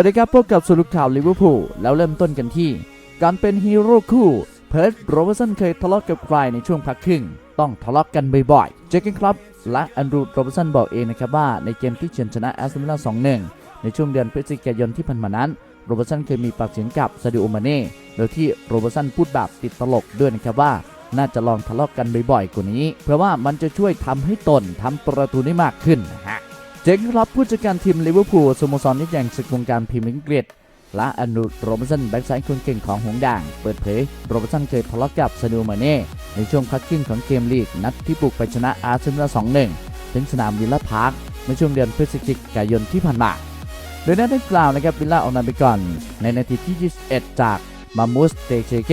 วัสดีครับพบกับสรุปข่าวลิเวอร์พูลแล้วเริ่มต้นกันที่ การเป็นฮีโร่คู่เพิร์ดโรเบอร์สันเคยทะเลาะกับใครในช่วงพักครึ่ง ต้องทะเลาะกันบ่อยๆ เจคเกนครับและแอนดรูว์โรเบอร์สันบอกเองนะครับว่าในเกมที่เฉือนชนะแอสตันวิลล่า2-1 ในช่วงเดือนพฤศจิกายนที่ผ่านมานั้นโรเบอร์สันเคยมีปากเสียงกับซาดิโอมาเน่โดยที่โรเบอร์สันพูดแบบติดตลกด้วยนะครับว่าน่าจะลองทะเลาะกันบ่อยๆกว่านี้ เพราะว่ามันจะช่วยทำให้ตนทำประตูได้มากขึ้นนะฮ เจคครับผู้จัดการทีมลิเวอร์พูลสโมสรนิดอย่างศึกวงการพรีเมียร์ลีกอังกฤษและอนุโรเบสันแบ็กซ้ายคนเก่งของหงด่าง เปิดเผยโรเบร์สันเคยทะเลาะกับซาดิโอมาเน่ในช่วงพักครึ่งของเกมลีก นัดที่บุกไปชนะอาร์เซนอล 2-1 ถึงสนามวิลล่าพาร์คเมื่อช่วงเดือนพฤศจิกายนที่ผ่านมาโดยนัดดังกล่าวนะครับวิลล่าออกนำไปก่อน ในนาทีที่ 21 จากมามูสเตเชเก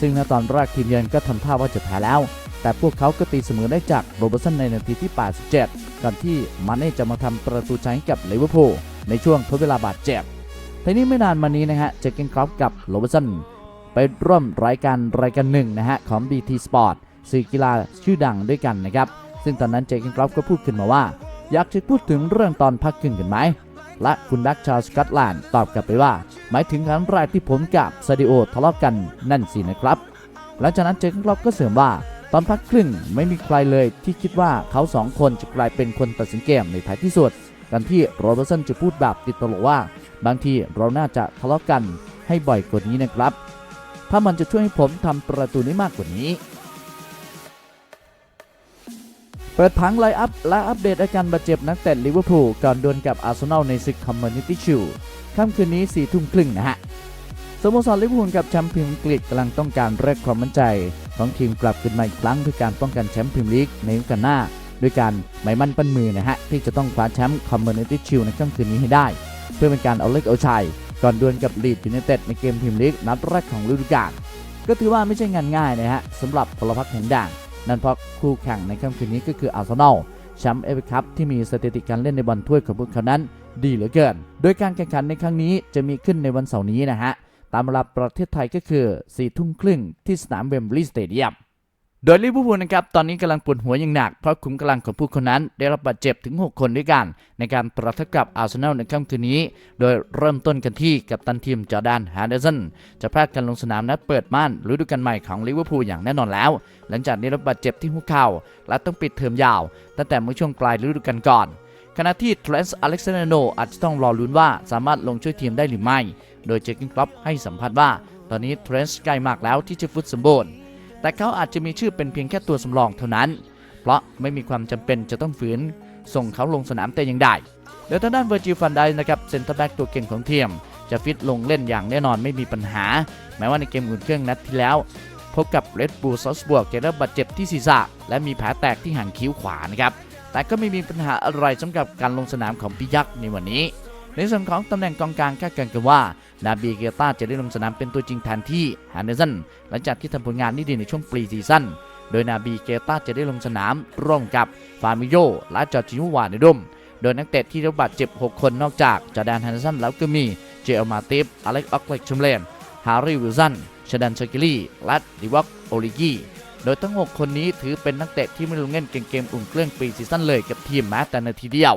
ซึ่งในตอนแรกทีมเยือนก็ทำท่าว่าจะแพ้แล้ว แต่พวกเขาก็ตีเสมอได้จากโรเบอร์สันในนาทีที่ 87 ก่อนที่มาเน่จะมาทำประตูชัยให้กับลิเวอร์พูลในช่วงทดเวลาบาดเจ็บทีนี้ไม่นานมานี้นะฮะเจคเกนครอฟกับโรเบอร์สันไปร่วมรายการรายการหนึ่งนะฮะของ BT Sport สื่อกีฬาชื่อดังด้วยกันนะครับ ซึ่งตอนนั้นเจคเกนครอฟก็พูดขึ้นมาว่า อยากจะพูดถึงเรื่องตอนพักครึ่งกันไหม และคุณดักชาร์ลสกอตแลนด์ตอบกลับไปว่า หมายถึงครั้งแรกที่ผมกับซาดิโอทะเลาะกันนั่นสินะครับ หลังจากนั้นเจคเกนครอฟก็เสริมว่า ตอนพักครึ่งไม่มีใครเลยที่คิดว่าเขาสองคนจะกลายเป็นคนตัดสินเกมในท้ายที่สุดกันที่โรเบอร์สันจะพูดแบบติดตลกว่า บางทีเราน่าจะทะเลาะกันให้บ่อยกว่านี้นะครับ ถ้ามันจะช่วยให้ผมทำประตูได้มากกว่านี้ เปิดผังไลน์อัพและอัปเดตอาการบาดเจ็บนักเตะลิเวอร์พูลก่อนดวลกับอาร์เซนอลในศึกคอมมูนิตี้ชิลค่ำคืนนี้4ี่ทุ่มครึ่งนะฮะสโมสรลิเวอร์พูลกับแชมป์พรีเมียร์ลีกกำลังต้องการเรียกความมั่นใจ ของทีมกลับขึ้นมาอีกครั้งเพื่อการป้องกันแชมป์พรีเมียร์ลีกในฤดูกาลหน้า ด้วยการหมายมั่นปั้นมือนะฮะที่จะต้องคว้าแชมป์คอมมูนิตี้ชิลในค่ำคืนนี้ให้ได้ เพื่อเป็นการเอาเลิกเอาชัยก่อนดวลกับลีดยูไนเต็ดในเกมพรีเมียร์ลีกนัดแรกของฤดูกาลก็ถือว่าไม่ใช่งานง่ายนะฮะสำหรับพลพรรคแห่งด่างนั่นเพราะคู่แข่งในค่ำคืนนี้ก็คืออาร์เซนอลแชมป์เอฟเอคัพที่มีสถิติการเล่นในบอลถ้วยของพวกเขานั้น ดีเหลือเกิน โดยการแข่งขันในครั้งนี้จะมีขึ้นในวันเสาร์นี้นะฮะ ตามเวลาประเทศไทยก็คือ4ทุ่มครึ่งที่สนามเวมบลีย์สเตเดียมโดยลิเวอร์พูลนะครับ ตอนนี้กำลังปวดหัวอย่างหนัก เพราะขุมกำลังของผู้คนนั้น ได้รับบาดเจ็บถึง 6 คนด้วยกัน ในการประทะกับอาร์เซนอลในค่ำคืนนี้ โดยเริ่มต้นกันที่กัปตันทีมจอร์แดนฮาร์เดสันจะพลาดการลงสนามนัดเปิดม่านฤดูกาลใหม่ของลิเวอร์พูลอย่างแน่นอนแล้ว หลังจากได้รับบาดเจ็บที่หัวเข่าและต้องปิดเทอมยาว ตั้งแต่เมื่อช่วงปลายฤดูกาลก่อน ขณะที่เทรนส์อเล็กซานโนอาจจะต้องรอลุ้นว่าสามารถลงช่วยทีมได้หรือไม่ โดยเจคกินครอปให้สัมภาษณ์ว่า ตอนนี้เทรนส์ใกล้มากแล้วที่จะฟุตสมบูรณ์ แต่เขาอาจจะมีชื่อเป็นเพียงแค่ตัวสำรองเท่านั้น เพราะไม่มีความจำเป็นจะต้องฝืน ส่งเขาลงสนามแต่อย่างใดโดยทางด้านเวอร์จิลฟันไดนะครับเซนเตอร์แบ็กตัวเก่งของทีมจะฟิตลงเล่นอย่างแน่นอนไม่มีปัญหา แม้ว่าในเกมอุ่นเครื่องนัดที่แล้ว พบกับเรดบูลซอสบวกจะได้รับบาดเจ็บที่ศีรษะและมีแผลแตกที่หางคิ้วขวานะครับ แต่ก็ไม่มีปัญหาอะไรสำหรับการลงสนามของพิยักษ์ในวันนี้ ในส่วนของตำแหน่งกองกลางคาดการณ์กันว่า นาบีเกตาจะได้ลงสนามเป็นตัวจริงแทนที่ฮันเดอร์สันหลังจากที่ทำผลงานได้ดีในช่วงปรีซีซั่นโดยนาบีเกตาจะได้ลงสนามร่วมกับฟามิโยและจอร์จิโยวาในดุมโดยนักเตะที่ได้รับบาดเจ็บ 6 คนนอกจากจอแดนฮันเดอร์สันแล้วก็มีเจอมาติฟอเล็กออกเล็กชมเลนฮาร์รี่วิลสันชดันเชกิลี่และดิวอกโอลิกี โดยทั้ง 6 คนนี้ถือเป็นนักเตะที่ไม่ลงเล่นเกมอุ่นเครื่องปีซีซั่นเลยกับทีมแม้แต่นาทีเดียว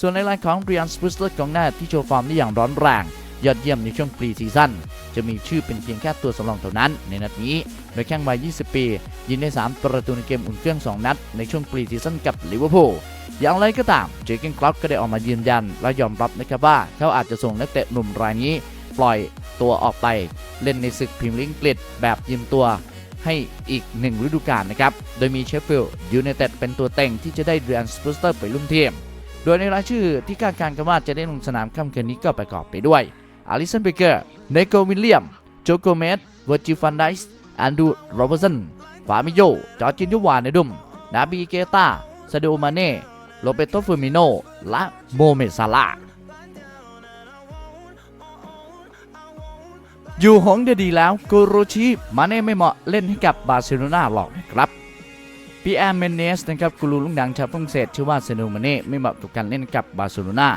ส่วนในรายของเรียนสปุสเลอร์กองหน้าที่โชว์ฟอร์มได้อย่างร้อนแรง ยอดเยี่ยมในช่วงปีซีซั่นจะมีชื่อเป็นเพียงแค่ตัวสำรองเท่านั้น ในนัดนี้ โดยแข้งวัย 20 ปี ยิงได้ 3 ประตูในเกมอุ่นเครื่อง 2 นัด ในช่วงปรีซีซั่นกับลิเวอร์พูลอย่างไรก็ตาม เจเกนคล็อปก็ได้ออกมายืนยัน และยอมรับนะครับว่า เขาอาจจะส่งนักเตะหนุ่มรายนี้ ปล่อยตัวออกไป เล่นในศึกพรีเมียร์ลีกอังกฤษแบบยืมตัว ให้อีกหนึ่งฤดูกาลนะครับ โดยมีเชฟฟิลด์ยูไนเต็ดเป็นตัวเต็งที่จะได้เรียนสปูสเตอร์ไปลุ่มทีม โดยในรายชื่อที่คาดการณ์กันว่าจะได้ลงสนามค่ำคืนนี้ก็ประกอบไปด้วยอาริสันเบเกอร์เนโกวิลเลียมโจโกเมสเวอร์จิฟันไดส์แอนดูโรเบอร์สันฟามิโยจอร์จินยุวาในดุมนาบีเกตาซาดิโอมาเน่โรเบโตฟูมิโนและโมเมซาลา อยู่หงเดดีแล้วกโรชิมาเน่ไม่เหมาะเล่นให้กับบาร์เซโลนาหรอกนะครับปีแอมเมนเนสนะครับกูรูลูกดังชาวฝรั่งเศสชื่อว่าเซโนมาเน่ไม่เหมาะกับการเล่นกับบาร์เซโลนา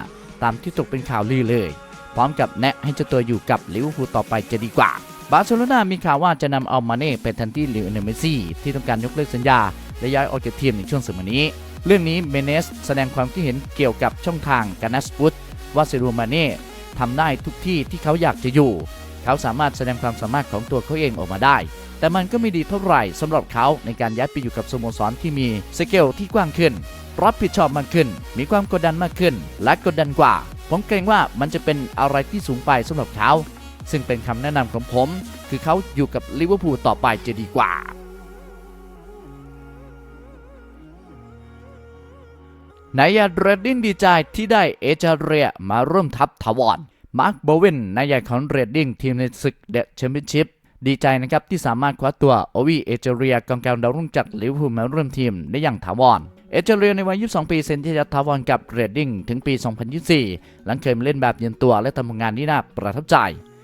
ตามที่ตกเป็นข่าวลือเลย พร้อมกับแนะให้เจ้าตัวอยู่กับลิเวอร์พูลต่อไปจะดีกว่า บาร์เซโลนามีข่าวว่าจะนำเอามาเน่ไปแทนที่ลิโอเนลเมซี่ที่ต้องการยกเลิกสัญญา และย้ายออกจากทีมในช่วงสมัยนี้ เรื่องนี้เมเนสแสดงความคิดเห็นเกี่ยวกับช่องทางการนัสปุตว่าเซโนมาเน่ทำได้ทุกที่ที่เขาอยากจะอยู่ เขาสามารถแสดงความสามารถของตัวเขาเองออกมาได้ แต่มันก็ไม่ดีเท่าไหร่สำหรับเขาในการย้ายไปอยู่กับสโมสรที่มีสเกลที่กว้างขึ้นรับผิดชอบมากขึ้น มีความกดดันมากขึ้น และกดดันกว่า ผมเกรงว่ามันจะเป็นอะไรที่สูงไปสำหรับเขา ซึ่งเป็นคำแนะนำของผม คือเขาอยู่กับลิเวอร์พูลต่อไปจะดีกว่า นายาเรดดิ้งดีใจที่ได้เอจาเรียมาร่วมทัพถาวร มาร์คโบเวนนายใหญ่ของเรดดิ้งทีมในศึกเดชแชมเปี้ยนชิพดีใจนะครับที่สามารถคว้าตัวโอวีเอเจเรียกองกลางดาวรุ่งจากลิเวอร์พูลมาร่วมทีมได้อย่างถาวรเอเจเรียในวัย 22 ปีเซ็นที่จะถาวรกับเรดดิ้งถึงปี 2024 หลังเคยมาเล่นแบบเยือนตัวและทำงานที่น่าประทับใจ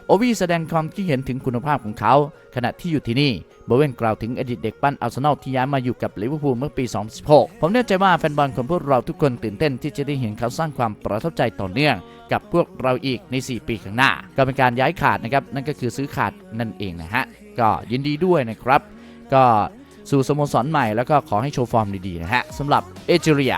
โอวีแสดงความคิดเห็นถึงคุณภาพของเขา ขณะที่อยู่ที่นี่โบเวนกล่าวถึงอดีตเด็กปั้นอาร์เซนอลที่ย้ายมาอยู่กับลิเวอร์พูลเมื่อปี 2016 ผมแน่ใจว่าแฟนบอลของพวกเราทุกคนตื่นเต้นที่จะได้เห็นเขาสร้างความประทับใจต่อเนื่อง กับพวกเราอีกใน 4 ปีข้างหน้า ก็เป็นการย้ายขาดนะครับ นั่นก็คือซื้อขาดนั่นเองนะฮะ ก็ยินดีด้วยนะครับ ก็สู่สโมสรใหม่แล้วก็ขอให้โชว์ฟอร์มดีๆนะฮะสำหรับเอเจเรีย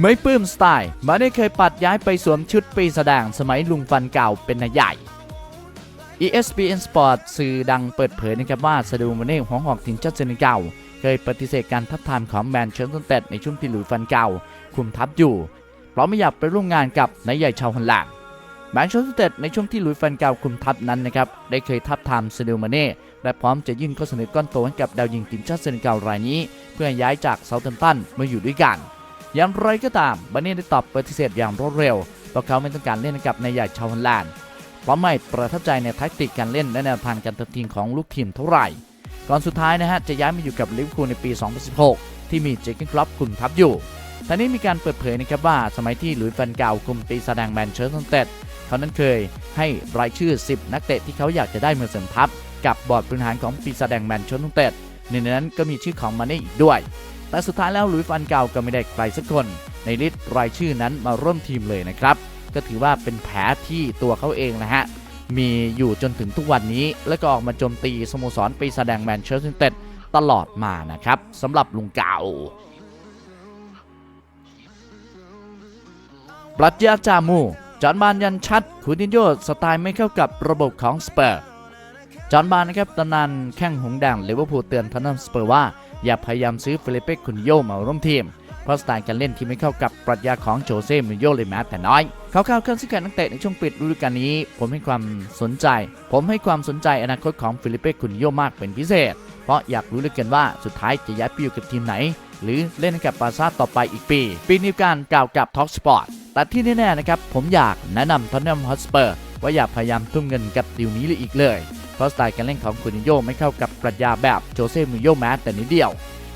ไม่ปื้มสไตล์มาได้เคยปัดย้ายไปสวมชุดปีแสดงสมัยลุงฟันเก่าเป็นนายใหญ่ ESPN Sport สื่อดังเปิดเผยนะครับว่าซาดูมาเน่หัวหอกทีมชาติเซนเกัลเคยปฏิเสธการทับทามของแมนเชสเตอร์ยูไนเต็ดในช่วงที่ลุยฟันเก่าคุมทัพอยู่เพราะไม่อยากไปร่วมงานกับนายใหญ่ชาวฮอลแลนด์แมนเชสเตอร์ยูไนเต็ดในช่วงที่ลุยฟันเก่าคุมทัพนั้นนะครับได้เคยทับทามซาดูมาเน่และพร้อมจะยื่นข้อเสนอก้อนโตให้กับดาวยิงทีมชาติเซนเกัลรายนี้ เพื่อย้ายจากเซาท์แฮมป์ตันมาอยู่ด้วยกัน อย่างไรก็ตามบาเน่ได้ตอบปฏิเสธอย่างรวดเร็วเพราะเขาไม่ต้องการเล่นกับนายใหญ่ชาวฮอลแลนด์เพราะไม่ประทับใจในแทคติกการเล่นและแนวทางการทำทีมของลูกทีมเท่าไหร่ ก่อนสุดท้ายนะฮะจะย้ายมาอยู่กับลิเวอร์พูลในปี 2016 ที่มีเจคเกนคลับคุมทัพอยู่ทางนี้มีการเปิดเผยนะครับว่าสมัยที่หลุยส์แฟนเก่าคุมปีแสดงแมนเชสเตอร์ยูไนเต็ดเขานั้นเคยให้รายชื่อ 10 นักเตะที่เขาอยากจะได้มาเสริมทัพกับบอร์ดบริหารของปีแสดงแมนเชสเตอร์ยูไนเต็ดหนึ่งในนั้นก็มีชื่อของมาเน่อีกด้วย แต่สุดท้ายแล้วลุยส์แฟนเก่าก็ไม่ได้ใครสักคน ในลิสต์รายชื่อนั้นมาร่วมทีมเลยนะครับ ก็ถือว่าเป็นแผลที่ตัวเขาเองนะฮะ มีอยู่จนถึงทุกวันนี้ แล้วก็ออกมาโจมตีสโมสรปีแสดงแมนเชสเตอร์ยูไนเต็ดตลอดมานะครับสำหรับลุงเก่าปรัชญาจามู จอนบานยันชัดคูติโยสไตล์ไม่เข้ากับระบบของสเปอร์จอนบานนะครับตำนานแข้งหงแดงลิเวอร์พูลเตือนทอนนัมสเปอร์ว่า อย่าพยายามซื้อฟิลิเป้คุนโยมาร่วมทีม เพราะสไตล์การเล่นที่ไม่เข้ากับปรัชญาของโจเซ่มูรินโญ่เลยแม้แต่น้อย เขาเข้าเครื่องซื้อขายนักเตะในช่วงปิดฤดูกาลนี้ ผมให้ความสนใจ ผมให้ความสนใจอนาคตของฟิลิปเป้คุนโยมากเป็นพิเศษ เพราะอยากรู้เหลือเกินว่าสุดท้ายจะย้ายไปอยู่กับทีมไหน หรือเล่นกับบาร์ซ่าต่อไปอีกปี ปีนี้การกล่าวกับ Talk Sport แต่ที่แน่ๆนะครับผมอยากแนะนำทอนนัมฮอสเปอร์ว่าอย่าพยายามทุ่มเงินกับดีลนี้เลยอีกเลย เพราะสไตล์การเล่นของคุนิโยไม่เข้ากับปรัชญาแบบโจเซ่มูริโญ่แม้แต่นิดเดียว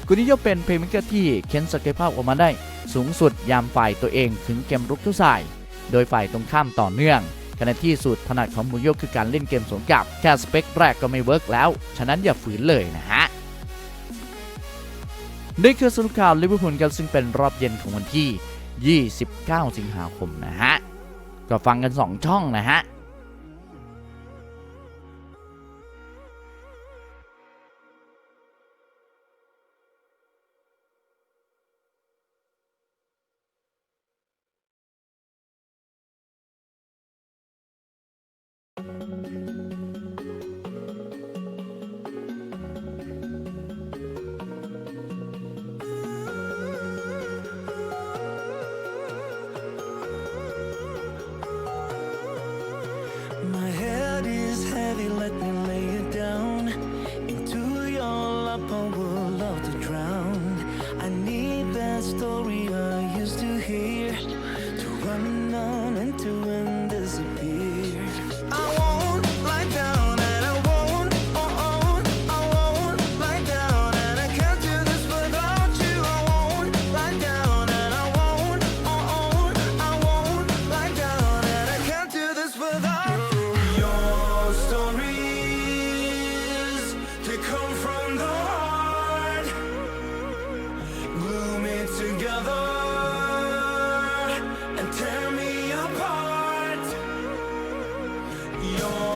คุนิโยเป็นเพลย์เมคเกอร์ที่เค้นศักยภาพออกมาได้สูงสุดยามฝ่ายตัวเองถึงเกมรุกทุกสาย โดยฝ่ายตรงข้ามต่อเนื่องขณะที่สูตรถนัดของมูโญ่คือการเล่นเกมสวนกลับแค่สเปคแรกก็ไม่เวิร์กแล้ว ฉะนั้นอย่าฝืนเลยนะฮะนี่คือสรุปข่าวลิเวอร์พูลกันซึ่งเป็นรอบเย็นของวันที่ 29 สิงหาคมนะฮะ ก็ฟังกัน 2 ช่องนะฮะ My head is heavy. let me lay it down. Into your lap I would love to drown. I need that story I used to hear. To run on and to